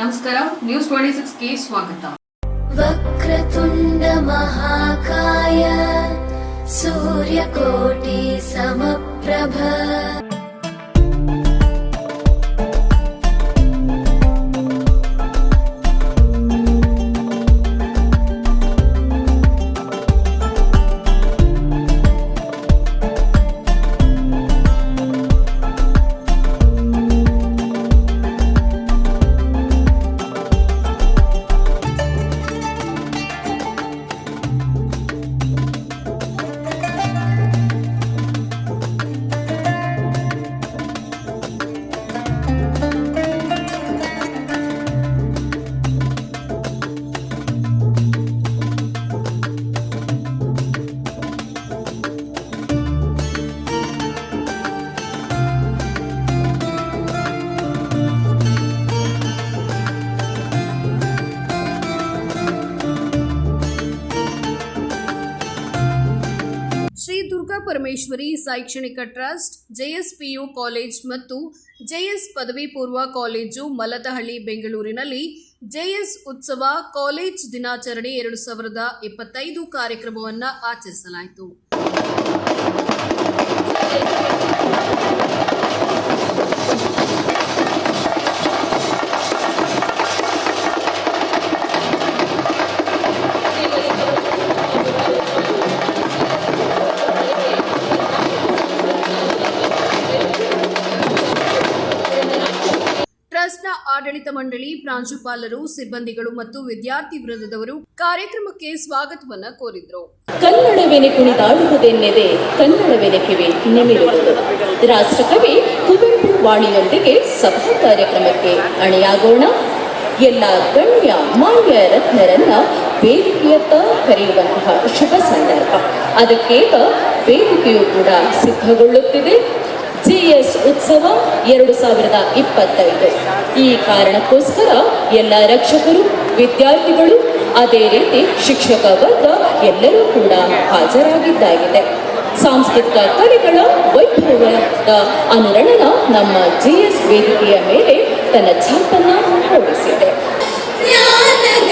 నమస్కారం. News twenty సిక్స్కి స్వాగతం. వక్రతుండ మహాకాయ సూర్యకోటి సమప్రభ ಪರಮೇಶ್ವರಿ ಶೈಕ್ಷಣಿಕ ಟ್ರಸ್ಟ್, ಜೆಎಸ್ಪಿಯು ಕಾಲೇಜ್ ಮತ್ತು ಜೆಎಸ್ ಪದವಿ ಪೂರ್ವ ಕಾಲೇಜು ಮಲತಹಳ್ಳಿ, ಬೆಂಗಳೂರಿನಲ್ಲಿ ಜೆಎಸ್ ಉತ್ಸವ ಕಾಲೇಜ್ ದಿನಾಚರಣೆ ಎರಡು ಸಾವಿರದ ಇಪ್ಪತ್ತೈದು ಕಾರ್ಯಕ್ರಮವನ್ನು ಆಚರಿಸಲಾಯಿತು. ಆಡಳಿತ ಮಂಡಳಿ ಪ್ರಾಂಶುಪಾಲರು, ಸಿಬ್ಬಂದಿಗಳು ಮತ್ತು ವಿದ್ಯಾರ್ಥಿ ವೃಂದದವರು ಕಾರ್ಯಕ್ರಮಕ್ಕೆ ಸ್ವಾಗತವನ್ನ ಕೋರಿದ್ರು. ಕನ್ನಡವೆನೆ ಕುಣಿದಾಡುವುದೆನ್ನೆದೆ ಕನ್ನಡ ಕಿವಿ ನೆಮಿರುವುದು ರಾಷ್ಟ್ರಕವಿ ಕುವೆಂಪು ವಾಣಿಯೊಂದಿಗೆ ಸಭಾ ಕಾರ್ಯಕ್ರಮಕ್ಕೆ ಅಣಿಯಾಗೋಣ. ಎಲ್ಲ ಗಣ್ಯ ಮಾನ್ಯ ರತ್ನರನ್ನ ವೇದಿಕೆಯತ್ತ ಕರೆಯುವಂತಹ ಶುಭ ಸಂದರ್ಭ. ಅದಕ್ಕೇತ ವೇದಿಕೆಯು ಕೂಡ ಸಿದ್ಧಗೊಳ್ಳುತ್ತಿದೆ. ಮಹೋತ್ಸವ ಎರಡು ಸಾವಿರದ ಇಪ್ಪತ್ತೈದು. ಈ ಕಾರಣಕ್ಕೋಸ್ಕರ ಎಲ್ಲ ರಕ್ಷಕರು, ವಿದ್ಯಾರ್ಥಿಗಳು, ಅದೇ ರೀತಿ ಶಿಕ್ಷಕ ವರ್ಗ ಎಲ್ಲರೂ ಕೂಡ ಹಾಜರಾಗಿದ್ದಾಗಿದೆ. ಸಾಂಸ್ಕೃತಿಕ ಕಲೆಗಳ ವೈಭವದ ಅನುರಣನ ನಮ್ಮ ಜಿ ಎಸ್ ವೇದಿಕೆಯ ಮೇಲೆ ತನ್ನ ಛಾಪನ್ನ ಮೂಡಿಸಿದೆ ಜ್ಞಾನದ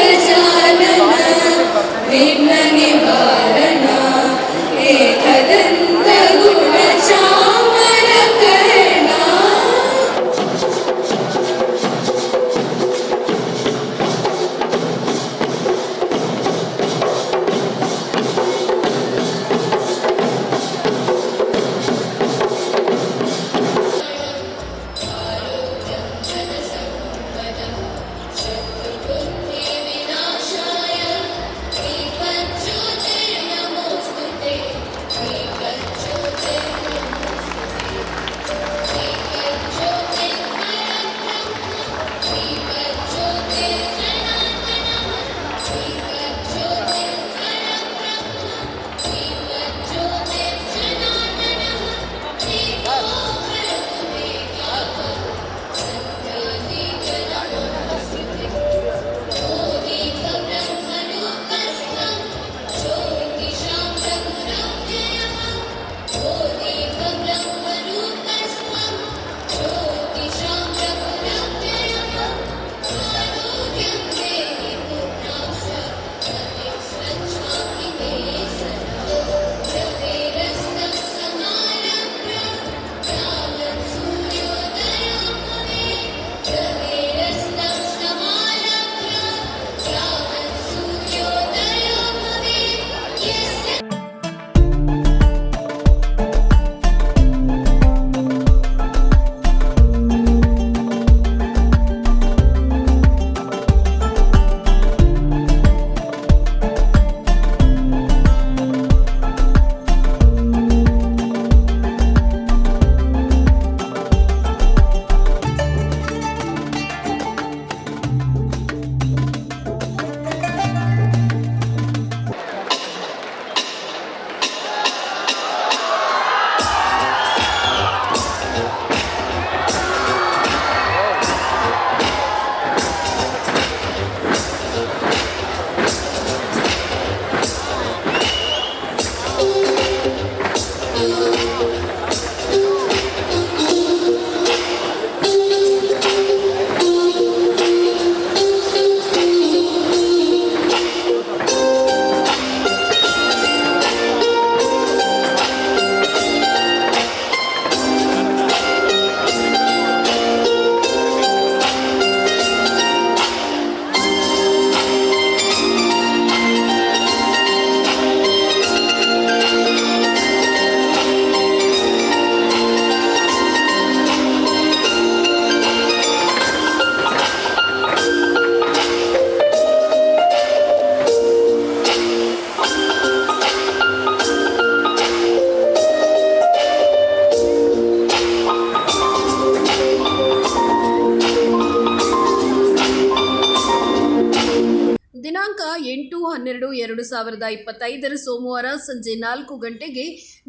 ಎರಡು ಸಾವಿರದ ಇಪ್ಪತ್ತೈದರ ಸೋಮವಾರ ಸಂಜೆ ನಾಲ್ಕು ಗಂಟೆಗೆ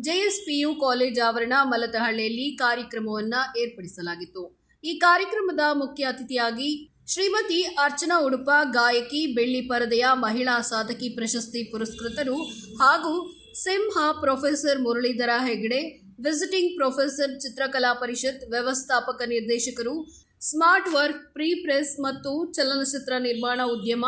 ಜೆಎಸ್ಪಿಯು ಕಾಲೇಜ್ ಆವರಣ ಮಲತಹಳ್ಳಿಯಲ್ಲಿ ಕಾರ್ಯಕ್ರಮವನ್ನು ಏರ್ಪಡಿಸಲಾಗಿತ್ತು. ಈ ಕಾರ್ಯಕ್ರಮದ ಮುಖ್ಯ ಅತಿಥಿಯಾಗಿ ಶ್ರೀಮತಿ ಅರ್ಚನಾ ಉಡುಪ, ಗಾಯಕಿ ಬೆಳ್ಳಿ ಪರದೆಯ ಮಹಿಳಾ ಸಾಧಕಿ ಪ್ರಶಸ್ತಿ ಪುರಸ್ಕೃತರು ಹಾಗೂ ಸಿಂಹ professor Muralidhara Hegde, visiting professor Chitrakala Parishath ವ್ಯವಸ್ಥಾಪಕ ನಿರ್ದೇಶಕರು, ಸ್ಮಾರ್ಟ್ ವರ್ಕ್, ಪ್ರೀ ಪ್ರೆಸ್ ಮತ್ತು ಚಲನಚಿತ್ರ ನಿರ್ಮಾಣ ಉದ್ಯಮ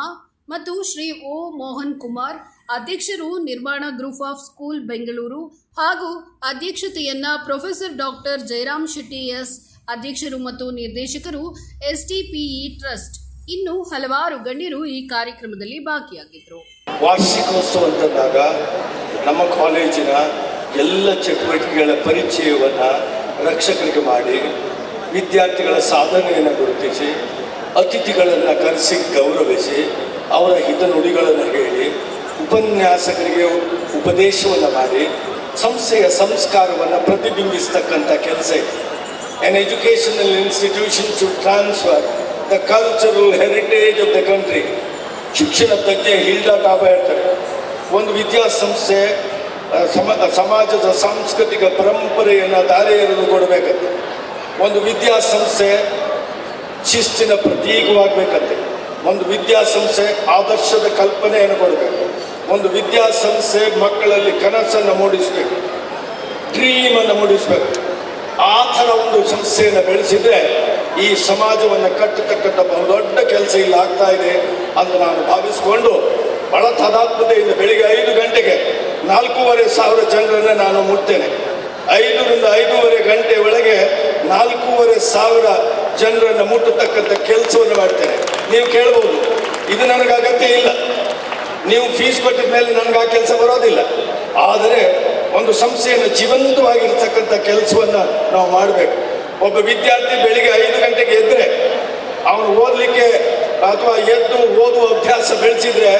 ಮತ್ತು ಶ್ರೀ ಓ ಮೋಹನ್ ಕುಮಾರ್, ಅಧ್ಯಕ್ಷರು ನಿರ್ಮಾಣ ಗ್ರೂಪ್ ಆಫ್ ಸ್ಕೂಲ್ ಬೆಂಗಳೂರು ಹಾಗೂ ಅಧ್ಯಕ್ಷತೆಯನ್ನ professor doctor Jayaram Shetty S, ಅಧ್ಯಕ್ಷರು ಮತ್ತು ನಿರ್ದೇಶಕರು ಎಸ್ ಟಿಪಿಇ ಟ್ರಸ್ಟ್. ಇನ್ನು ಹಲವಾರು ಗಣ್ಯರು ಈ ಕಾರ್ಯಕ್ರಮದಲ್ಲಿ ಭಾಗಿಯಾಗಿದ್ದರು. ವಾರ್ಷಿಕೋತ್ಸವ ಅಂತಂದಾಗ ನಮ್ಮ ಕಾಲೇಜಿನ ಎಲ್ಲ ಚಟುವಟಿಕೆಗಳ ಪರಿಚಯವನ್ನು ರಕ್ಷಕರಿಗೆ ಮಾಡಿ, ವಿದ್ಯಾರ್ಥಿಗಳ ಸಾಧನೆಯನ್ನು ಗುರುತಿಸಿ, ಅತಿಥಿಗಳನ್ನು ಕರೆಸಿ ಗೌರವಿಸಿ ಅವರ ಹಿತನುಡಿಗಳನ್ನು ಹೇಳಿ, ಉಪನ್ಯಾಸಕರಿಗೆ ಉಪದೇಶವನ್ನು ಮಾಡಿ, ಸಂಸ್ಥೆಯ ಸಂಸ್ಕಾರವನ್ನು ಪ್ರತಿಬಿಂಬಿಸ್ತಕ್ಕಂಥ ಕೆಲಸ ಇದೆ. An educational institution to transfer the cultural heritage of the country ಶಿಕ್ಷಣ ತಜ್ಞೆ ಹಿಲ್ಡಾ ಟಾಬ ಹೇಳ್ತಾರೆ, ಒಂದು ವಿದ್ಯಾಸಂಸ್ಥೆ ಸಮ ಸಮಾಜದ ಸಾಂಸ್ಕೃತಿಕ ಪರಂಪರೆಯನ್ನು ದಾರಿಯರನ್ನು ಎರೆದು ಕೊಡಬೇಕಂತೆ. ಒಂದು ವಿದ್ಯಾಸಂಸ್ಥೆ ಶಿಸ್ತಿನ ಪ್ರತೀಕವಾಗಬೇಕಂತೆ. ಒಂದು ವಿದ್ಯಾಸಂಸ್ಥೆ ಆದರ್ಶದ ಕಲ್ಪನೆಯನ್ನು ಕೊಡಬೇಕು. ಒಂದು ವಿದ್ಯಾಸಂಸ್ಥೆ ಮಕ್ಕಳಲ್ಲಿ ಕನಸನ್ನು ಮೂಡಿಸಬೇಕು. ಡ್ರೀಮನ್ನು ಮೂಡಿಸಬೇಕು. ಆ ಥರ ಒಂದು ಸಂಸ್ಥೆಯನ್ನು ಬೆಳೆಸಿದ್ರೆ ಈ ಸಮಾಜವನ್ನು ಕಟ್ಟತಕ್ಕಂಥ ಬಹುದೊಡ್ಡ ಕೆಲಸ ಇಲ್ಲಿ ಆಗ್ತಾ ಇದೆ ಅಂತ ನಾನು ಭಾವಿಸಿಕೊಂಡು ಬಹಳ ತದಾತ್ಮತೆಯಿಂದ ಬೆಳಿಗ್ಗೆ ಐದು ಗಂಟೆಗೆ ನಾಲ್ಕೂವರೆ ಸಾವಿರ ಜನರನ್ನು ನಾನು ಮುಟ್ತೇನೆ ಐದರಿಂದ ಐದೂವರೆ ಗಂಟೆ ಒಳಗೆ ನಾಲ್ಕೂವರೆ ಸಾವಿರ ಜನರನ್ನು ಮುಟ್ಟತಕ್ಕಂಥ ಕೆಲಸವನ್ನು ಮಾಡ್ತೇನೆ. ನೀವು ಕೇಳ್ಬೋದು, ಇದು ನನಗೆ ಅಗತ್ಯ ಇಲ್ಲ. ನೀವು ಫೀಸ್ ಕೊಟ್ಟಿದ ಮೇಲೆ ನನಗೆ ಆ ಕೆಲಸ ಬರೋದಿಲ್ಲ. ಆದರೆ ಒಂದು ಸಂಸ್ಥೆಯನ್ನು ಜೀವಂತವಾಗಿರ್ತಕ್ಕಂಥ ಕೆಲಸವನ್ನು ನಾವು ಮಾಡಬೇಕು. ಒಬ್ಬ ವಿದ್ಯಾರ್ಥಿ ಬೆಳಿಗ್ಗೆ ಐದು ಗಂಟೆಗೆ ಎದ್ದರೆ ಅವನು ಓದಲಿಕ್ಕೆ ಅಥವಾ ಎದ್ದು ಓದುವ ಅಭ್ಯಾಸ ಬೆಳೆಸಿದ್ರೆ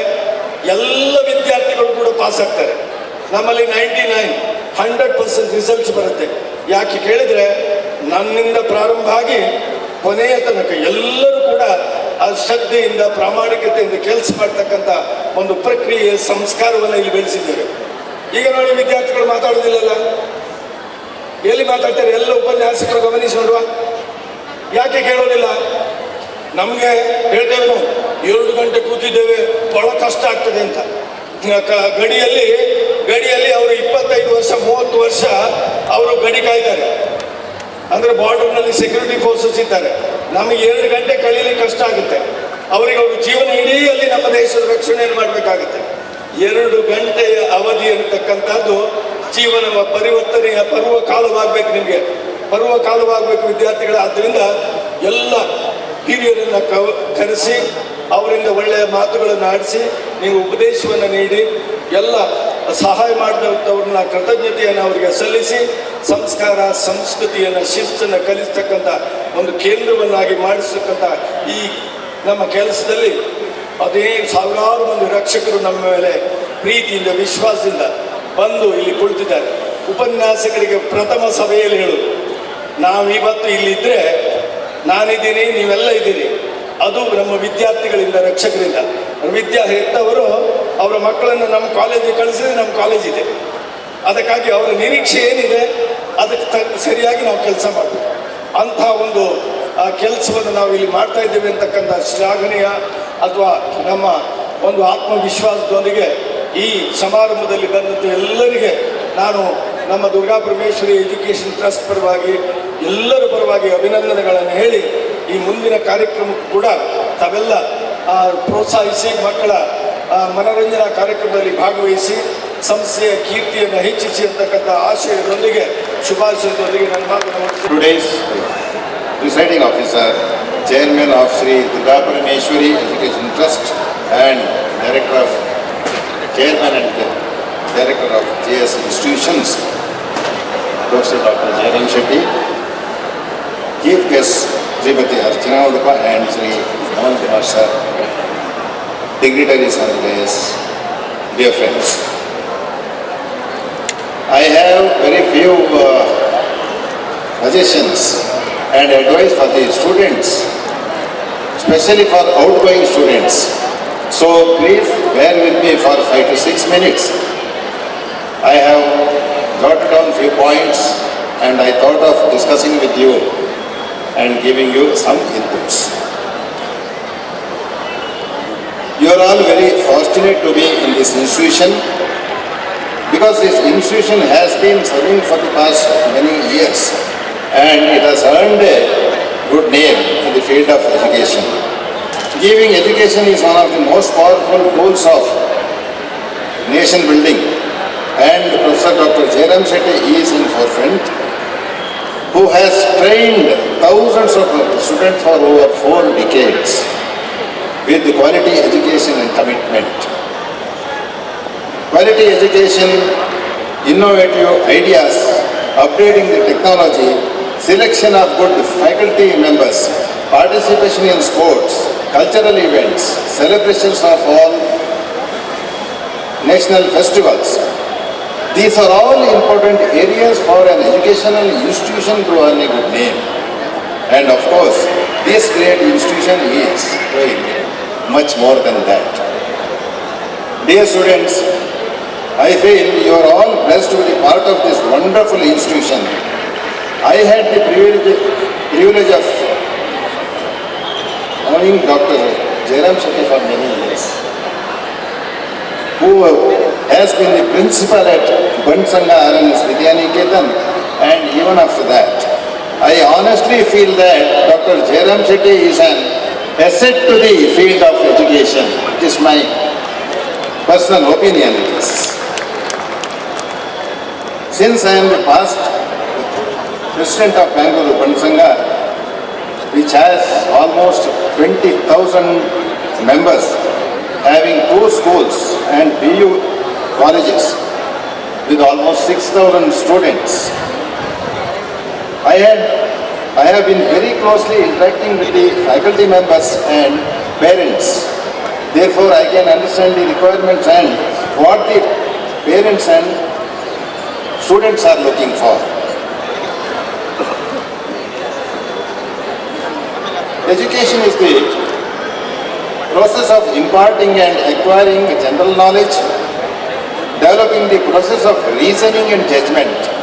ಎಲ್ಲ ವಿದ್ಯಾರ್ಥಿಗಳು ಕೂಡ ಪಾಸ್ ಆಗ್ತಾರೆ. ನಮ್ಮಲ್ಲಿ ninety nine hundred percent results ಬರುತ್ತೆ. ಯಾಕೆ ಕೇಳಿದ್ರೆ, ನನ್ನಿಂದ ಪ್ರಾರಂಭ ಆಗಿ ಕೊನೆಯ ತನಕ ಎಲ್ಲರೂ ಕೂಡ ಆ ಶ್ರದ್ಧೆಯಿಂದ, ಪ್ರಾಮಾಣಿಕತೆಯಿಂದ ಕೆಲಸ ಮಾಡ್ತಕ್ಕಂಥ ಒಂದು ಪ್ರಕ್ರಿಯೆ ಸಂಸ್ಕಾರವನ್ನು ಇಲ್ಲಿ ಬೆಳೆಸಿದ್ದೇವೆ ಈಗ ನೋಡಿ ವಿದ್ಯಾರ್ಥಿಗಳು ಮಾತಾಡೋದಿಲ್ಲಲ್ಲ? ಎಲ್ಲಿ ಮಾತಾಡ್ತಾರೆ? ಎಲ್ಲ ಉಪನ್ಯಾಸಕರು ಗಮನಿಸಿ ನೋಡುವ ಯಾಕೆ ಕೇಳೋದಿಲ್ಲ? ನಮಗೆ ಹೇಳ್ತೇವೆ ಎರಡು ಗಂಟೆ ಕೂತಿದ್ದೇವೆ, ಬಹಳ ಕಷ್ಟ ಆಗ್ತದೆ ಅಂತ. ಗಡಿಯಲ್ಲಿ ಗಡಿಯಲ್ಲಿ ಅವರು ಇಪ್ಪತ್ತೈದು ವರ್ಷ, ಮೂವತ್ತು ವರ್ಷ ಅವರು ಗಡಿ ಕಾಯ್ತಾರೆ. ಅಂದ್ರೆ ಬಾರ್ಡರ್ನಲ್ಲಿ ಸೆಕ್ಯೂರಿಟಿ ಫೋರ್ಸಸ್ ಇದ್ದಾರೆ. ನಮಗೆ ಎರಡು ಗಂಟೆ ಕಳೀಲಿಕ್ಕೆ ಕಷ್ಟ ಆಗುತ್ತೆ. ಅವರಿಗೆ ಅವರು ಜೀವನ ಇಡೀ ಅಲ್ಲಿ ನಮ್ಮ ದೇಶದ ರಕ್ಷಣೆಯನ್ನು ಮಾಡಬೇಕಾಗುತ್ತೆ. ಎರಡು ಗಂಟೆಯ ಅವಧಿ ಅಂತಕ್ಕಂಥದ್ದು ಜೀವನ ಪರಿವರ್ತನೆಯ ಪರ್ವ ಕಾಲವಾಗಬೇಕು ನಿಮಗೆ. ಪರ್ವ ಕಾಲವಾಗಬೇಕು ವಿದ್ಯಾರ್ಥಿಗಳ. ಆದ್ದರಿಂದ ಎಲ್ಲ ಹಿರಿಯರನ್ನು ಕರೆಸಿ, ಅವರಿಂದ ಒಳ್ಳೆಯ ಮಾತುಗಳನ್ನು ಆಡಿಸಿ, ನೀವು ಉಪದೇಶವನ್ನು ನೀಡಿ, ಎಲ್ಲ ಸಹಾಯ ಮಾಡಿದಂಥವ್ರನ್ನ ಕೃತಜ್ಞತೆಯನ್ನು ಅವರಿಗೆ ಸಲ್ಲಿಸಿ ಸಂಸ್ಕಾರ, ಸಂಸ್ಕೃತಿಯನ್ನು, ಶಿಸ್ತನ್ನು ಕಲಿಸ್ತಕ್ಕಂಥ ಒಂದು ಕೇಂದ್ರವನ್ನಾಗಿ ಮಾಡಿಸ್ತಕ್ಕಂಥ ಈ ನಮ್ಮ ಕೆಲಸದಲ್ಲಿ ಅದೇ ಸಾವಿರಾರು ಮಂದಿ ರಕ್ಷಕರು ನಮ್ಮ ಮೇಲೆ ಪ್ರೀತಿಯಿಂದ, ವಿಶ್ವಾಸದಿಂದ ಬಂದು ಇಲ್ಲಿ ಕುಳಿತಿದ್ದಾರೆ. ಉಪನ್ಯಾಸಕರಿಗೆ ಪ್ರಥಮ ಸಭೆಯಲ್ಲಿ ಹೇಳುದು ನಾವಿವತ್ತು ಇಲ್ಲಿದ್ದರೆ ನಾನಿದ್ದೀನಿ, ನೀವೆಲ್ಲ ಇದ್ದೀರಿ. ಅದು ನಮ್ಮ ವಿದ್ಯಾರ್ಥಿಗಳಿಂದ, ರಕ್ಷಕರಿಂದ. ವಿದ್ಯಾ ಹೆತ್ತವರು ಅವರ ಮಕ್ಕಳನ್ನು ನಮ್ಮ ಕಾಲೇಜಿಗೆ ಕಳಿಸಿದ್ರೆ ನಮ್ಮ ಕಾಲೇಜ್ ಇದೆ. ಅದಕ್ಕಾಗಿ ಅವರ ನಿರೀಕ್ಷೆ ಏನಿದೆ, ಅದಕ್ಕೆ ತ ಸರಿಯಾಗಿ ನಾವು ಕೆಲಸ ಮಾಡಬೇಕು. ಅಂತಹ ಒಂದು ಕೆಲಸವನ್ನು ನಾವು ಇಲ್ಲಿ ಮಾಡ್ತಾ ಇದ್ದೇವೆ ಅಂತಕ್ಕಂಥ ಶ್ಲಾಘನೀಯ ಅಥವಾ ನಮ್ಮ ಒಂದು ಆತ್ಮವಿಶ್ವಾಸದೊಂದಿಗೆ ಈ ಸಮಾರಂಭದಲ್ಲಿ ಬಂದಂಥ ಎಲ್ಲರಿಗೆ ನಾನು ನಮ್ಮ ದುರ್ಗಾ ಪರಮೇಶ್ವರಿ ಎಜುಕೇಷನ್ ಟ್ರಸ್ಟ್ ಪರವಾಗಿ ಎಲ್ಲರ ಪರವಾಗಿ ಅಭಿನಂದನೆಗಳನ್ನು ಹೇಳಿ ಈ ಮುಂದಿನ ಕಾರ್ಯಕ್ರಮಕ್ಕೂ ಕೂಡ ತಾವೆಲ್ಲ ಪ್ರೋತ್ಸಾಹಿಸಿ ಮಕ್ಕಳ ಮನೋರಂಜನಾ ಕಾರ್ಯಕ್ರಮದಲ್ಲಿ ಭಾಗವಹಿಸಿ ಸಂಸ್ಥೆಯ ಕೀರ್ತಿಯನ್ನು ಹೆಚ್ಚಿಸಿ ಅಂತಕ್ಕಂಥ ಆಶಯದೊಂದಿಗೆ, ಶುಭಾಶಯದೊಂದಿಗೆ ನನ್ನ ಮಾತನಾಡುತ್ತಿದ್ದೇನೆ officer chairman of Shri Durga Parameshwari education trust and director of chairman and director of G S institutions professor doctor Jayaram Shetty chief guest Shrimati Archana Udupa and Shri Mohan Kumar sir dignitaries on the dear friends. I have very few uh, suggestions and advice for the students, especially for outgoing students. So please bear with me for five to six minutes. I have jotted down few points and I thought of discussing with you and giving you some inputs. You are all very fortunate to be in this institution because this institution has been serving for the past many years and it has earned a good name in the field of education. Giving education is one of the most powerful tools of nation building and Professor Dr. Jairam Shetty is in forefront who has trained thousands of students for over four decades with quality education and commitment. Quality education, innovative ideas, upgrading the technology, selection of good faculty members, participation in sports, cultural events, celebrations of all national festivals. These are all important areas for an educational institution to earn a good name. And of course, this great institution is doing much more than that. Dear students, I feel you are all blessed to be part of this wonderful institution. I had the privilege, privilege of knowing Dr. Jairam Shetty for many years, who has been the principal at Bansanga RNS Vidyaniketan and even after that. I honestly feel that Dr. Jairam Shetty is an asset to the field of education. It is my personal opinion. Since I am the past president of Bangalore Bansanga, which has almost 20,000 members, having two schools and BU colleges with almost 6,000 students. I had, I have been very closely interacting with the faculty members and parents. Therefore, I can understand the requirements and what the parents and students are looking for. Education is the process of imparting and acquiring general knowledge, developing the process of reasoning and judgment,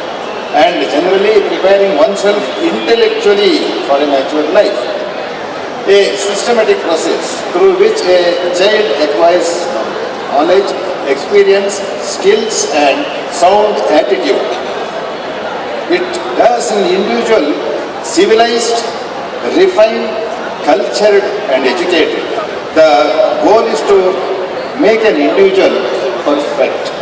and generally preparing oneself intellectually for a mature life. A systematic process through which a child acquires knowledge, experience, skills, and sound attitude. It does an individual civilized, refined, cultured, and educated. The goal is to make an individual perfect.